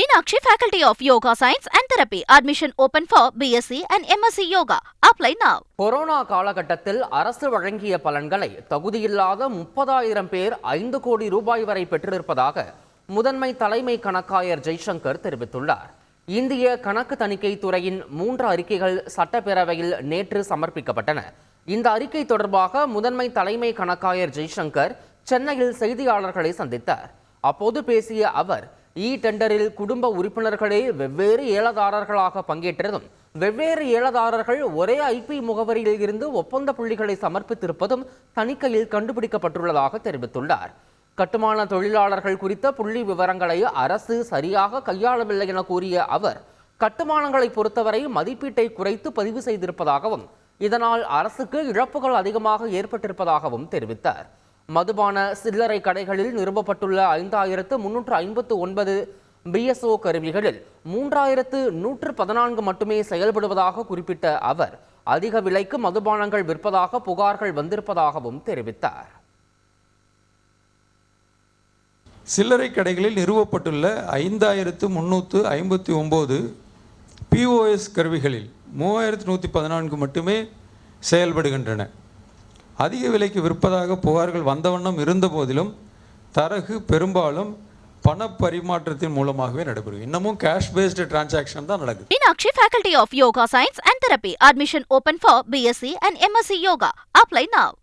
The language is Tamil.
Meenakshi faculty of yoga science and therapy admission open for BSc and MSc yoga apply now corona காலகட்டத்தில் அரசு வழங்கிய பலன்களை தகுதியில்லாத முப்பதாயிரம் பேர் ஐந்து கோடி ரூபாய் வரை பெற்றிருப்பதாக முதன்மை தலைமை கணக்காயர் ஜெய்சங்கர் தெரிவித்துள்ளார். இந்திய கணக்கு தணிக்கை துறையின் மூன்று அறிக்கைகள் சட்டப்பேரவையில் நேற்று சமர்ப்பிக்கப்பட்டன. இந்த அறிக்கை தொடர்பாக முதன்மை தலைமை கணக்காயர் ஜெய்சங்கர் சென்னையில் செய்தியாளர்களை சந்தித்தார். அப்போது பேசிய அவர் இ டெண்டரில் குடும்ப உறுப்பினர்களே வெவ்வேறு ஏலதாரர்களாக பங்கேற்றதும் வெவ்வேறு ஏலதாரர்கள் ஒரே ஐபி முகவரியில் இருந்து ஒப்பந்த புள்ளிகளை சமர்ப்பித்திருப்பதும் தணிக்கையில் கண்டுபிடிக்கப்பட்டுள்ளதாக தெரிவித்துள்ளார். கட்டுமான தொழிலாளர்கள் குறித்த புள்ளி விவரங்களை அரசு சரியாக கையாளவில்லை என கூறிய அவர் கட்டுமானங்களை பொறுத்தவரை மதிப்பீட்டை குறைத்து பதிவு செய்திருப்பதாகவும் இதனால் அரசுக்கு இழப்புகள் அதிகமாக ஏற்பட்டிருப்பதாகவும் தெரிவித்தார். மதுபான சில்லறை கடைகளில் நிறுவப்பட்டுள்ள ஐந்தாயிரத்து முன்னூற்று ஐம்பத்து ஒன்பது பிஎஸ்ஓ கருவிகளில் மூன்றாயிரத்து நூற்று பதினான்கு மட்டுமே செயல்படுவதாக குறிப்பிட்ட அவர் அதிக விலைக்கு மதுபானங்கள் விற்பதாக புகார்கள் வந்திருப்பதாகவும் தெரிவித்தார். சில்லறை கடைகளில் நிறுவப்பட்டுள்ள ஐந்தாயிரத்து முந்நூற்று ஐம்பத்தி ஒம்பது பிஓஎஸ் கருவிகளில் மூவாயிரத்து நூற்றி பதினான்கு மட்டுமே செயல்படுகின்றன. அதிக விலைக்கு விற்பதாக புகார்கள் வந்தவண்ணம் இருந்த போதிலும் தரகு பெரும்பாலும் பண பரிமாற்றத்தின் மூலமாகவே நடைபெறும் இன்னமும் கேஷ் பேஸ்டு டிரான்சாக்ஷன் தான் நடக்குது. Meenakshi faculty of yoga science and Therapy. Admission open for BSc and MSc yoga apply now